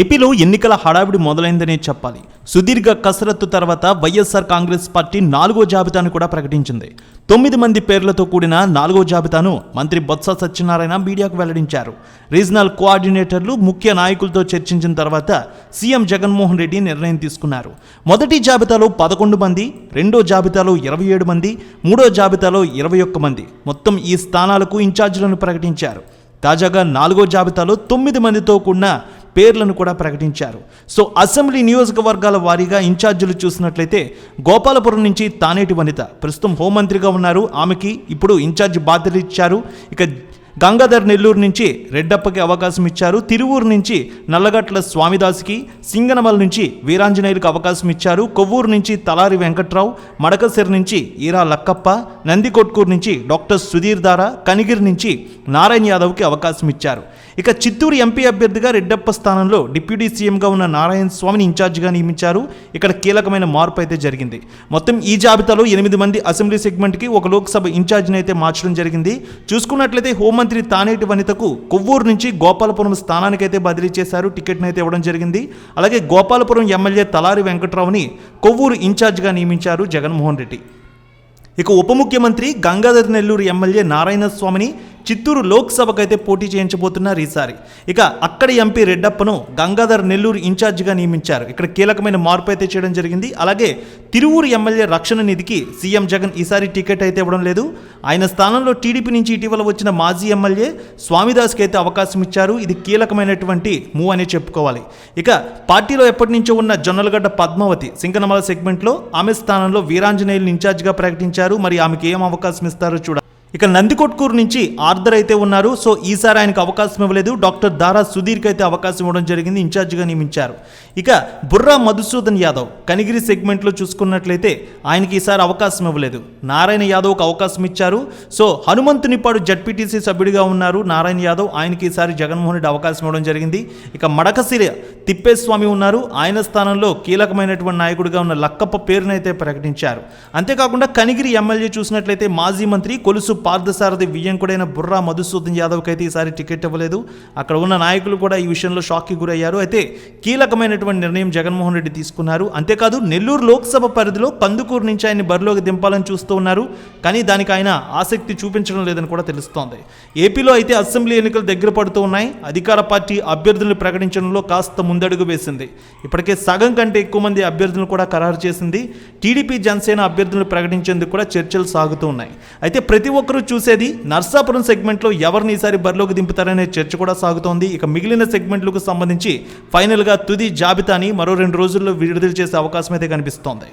ఏపీలో ఎన్నికల హడావిడి మొదలైందనే చెప్పాలి. సుదీర్ఘ కసరత్తు తర్వాత వైఎస్ఆర్ కాంగ్రెస్ పార్టీ నాలుగో జాబితాను కూడా ప్రకటించింది. తొమ్మిది మంది పేర్లతో కూడిన నాలుగో జాబితాను మంత్రి బొత్స సత్యనారాయణ మీడియాకు వెల్లడించారు. రీజనల్ కోఆర్డినేటర్లు ముఖ్య నాయకులతో చర్చించిన తర్వాత సీఎం జగన్మోహన్ రెడ్డి నిర్ణయం తీసుకున్నారు. మొదటి జాబితాలో పదకొండు మంది రెండో జాబితాలో ఇరవై ఏడు మంది మూడో జాబితాలో ఇరవై ఒక్క మంది. మొత్తం ఈ స్థానాలకు ఇన్ఛార్జీలను ప్రకటించారు. తాజాగా నాలుగో జాబితాలో తొమ్మిది మందితో కూడిన పేర్లను కూడా ప్రకటించారు. సో అసెంబ్లీ నియోజకవర్గాల వారీగా ఇన్ఛార్జీలు చూసినట్లయితే గోపాలపురం నుంచి తానేటి వనిత ప్రస్తుతం హోంమంత్రిగా ఉన్నారు. ఆమెకి ఇప్పుడు ఇన్ఛార్జి బాధ్యతలు ఇచ్చారు. ఇక గంగాధర్ నెల్లూరు నుంచి రెడ్డప్పకి అవకాశం ఇచ్చారు. తిరువూరు నుంచి నల్లగట్ల స్వామిదాస్కి సింగనమల నుంచి వీరాంజనేయులకు అవకాశం ఇచ్చారు. కొవ్వూరు నుంచి తలారి వెంకట్రావు మడకసిరి నుంచి ఈరా లక్కప్ప నందికొట్కూరు నుంచి డాక్టర్ సుధీర్ దారా కనిగిరి నుంచి నారాయణ యాదవ్కి అవకాశం ఇచ్చారు. ఇక చిత్తూరు ఎంపీ అభ్యర్థిగా రెడ్డప్ప స్థానంలో డిప్యూటీ సీఎంగా ఉన్న నారాయణ స్వామిని ఇన్ఛార్జిగా నియమించారు. ఇక్కడ కీలకమైన మార్పు అయితే జరిగింది. మొత్తం ఈ జాబితాలో ఎనిమిది మంది అసెంబ్లీ సెగ్మెంట్కి ఒక లోక్సభ ఇన్ఛార్జిని అయితే మార్చడం జరిగింది. చూసుకున్నట్లయితే హోంమంత్రి తానేటి వనితకు కొవ్వూరు నుంచి గోపాలపురం స్థానానికైతే బదిలీ చేశారు. టికెట్ని అయితే ఇవ్వడం జరిగింది. అలాగే గోపాలపురం ఎమ్మెల్యే తలారి వెంకట్రావుని కొవ్వూరు ఇన్ఛార్జిగా నియమించారు జగన్మోహన్ రెడ్డి. ఇక ఉప ముఖ్యమంత్రి గంగాధర్ నెల్లూరు ఎమ్మెల్యే నారాయణ స్వామిని చిత్తూరు లోక్సభకు అయితే పోటీ చేయించబోతున్నారు ఈసారి. ఇక అక్కడి ఎంపీ రెడ్డప్పను గంగాధర్ నెల్లూరు ఇన్ఛార్జిగా నియమించారు. ఇక్కడ కీలకమైన మార్పు అయితే చేయడం జరిగింది. అలాగే తిరువూరు ఎమ్మెల్యే రక్షణ నిధికి సీఎం జగన్ ఈసారి టికెట్ అయితే ఇవ్వడం లేదు. ఆయన స్థానంలో టీడీపీ నుంచి ఇటీవల వచ్చిన మాజీ ఎమ్మెల్యే స్వామిదాస్కి అయితే అవకాశం ఇచ్చారు. ఇది కీలకమైనటువంటి మూవ్ అనే చెప్పుకోవాలి. ఇక పార్టీలో ఎప్పటి నుంచో ఉన్న జొన్నలగడ్డ పద్మావతి సింగనమల సెగ్మెంట్లో ఆమె స్థానంలో వీరాంజనేయులు ఇన్ఛార్జిగా ప్రకటించారు. మరి ఆమెకి ఏం అవకాశం ఇస్తారో చూడాలి. ఇక నందికొట్కూరు నుంచి ఆర్దర్ అయితే ఉన్నారు. సో ఈసారి ఆయనకు అవకాశం ఇవ్వలేదు. డాక్టర్ దారా సుధీర్కి అయితే అవకాశం ఇవ్వడం జరిగింది. ఇన్ఛార్జిగా నియమించారు. ఇక బుర్రా మధుసూదన్ యాదవ్ కనిగిరి సెగ్మెంట్లో చూసుకున్నట్లయితే ఆయనకి ఈసారి అవకాశం ఇవ్వలేదు. నారాయణ యాదవ్కి అవకాశం ఇచ్చారు. సో హనుమంతునిపాడు జడ్పీటీసీ సభ్యుడిగా ఉన్నారు నారాయణ యాదవ్. ఆయనకి ఈసారి జగన్మోహన్ రెడ్డి అవకాశం ఇవ్వడం జరిగింది. ఇక మడకసిరి తిప్పేస్వామి ఉన్నారు. ఆయన స్థానంలో కీలకమైనటువంటి నాయకుడిగా ఉన్న లక్కప్ప పేరునైతే ప్రకటించారు. అంతేకాకుండా కనిగిరి ఎమ్మెల్యే చూసినట్లయితే మాజీ మంత్రి కొలుసు పార్థసారథి వియ్యంకుడైన బుర్రా మధుసూదన్ యాదవ్కి అయితే ఈసారి టికెట్ ఇవ్వలేదు. అక్కడ ఉన్న నాయకులు కూడా ఈ విషయంలో షాక్కి గురయ్యారు. అయితే కీలకమైనటువంటి నిర్ణయం జగన్మోహన్ రెడ్డి తీసుకున్నారు. అంతేకాదు నెల్లూరు లోక్సభ పరిధిలో కందుకూరు నుంచి ఆయన్ని బరిలోకి దింపాలని చూస్తూ ఉన్నారు. కానీ దానికి ఆయన ఆసక్తి చూపించడం లేదని కూడా తెలుస్తోంది. ఏపీలో అయితే అసెంబ్లీ ఎన్నికలు దగ్గర పడుతూ ఉన్నాయి. అధికార పార్టీ అభ్యర్థులను ప్రకటించడంలో కాస్త ముందు ముందడుగు వేసింది. ఇప్పటికే సగం కంటే ఎక్కువ మంది అభ్యర్థులను కూడా ఖరారు చేసింది. టీడీపీ జనసేన అభ్యర్థులను ప్రకటించేందుకు కూడా చర్చలు సాగుతూ ఉన్నాయి. అయితే ప్రతి ఒక్కరూ చూసేది నర్సాపురం సెగ్మెంట్లో ఎవరిని ఈసారి బరిలోకి దింపుతారనే చర్చ కూడా సాగుతోంది. ఇక మిగిలిన సెగ్మెంట్లకు సంబంధించి ఫైనల్గా తుది జాబితాని మరో రెండు రోజుల్లో విడుదల చేసే అవకాశం అయితే కనిపిస్తోంది.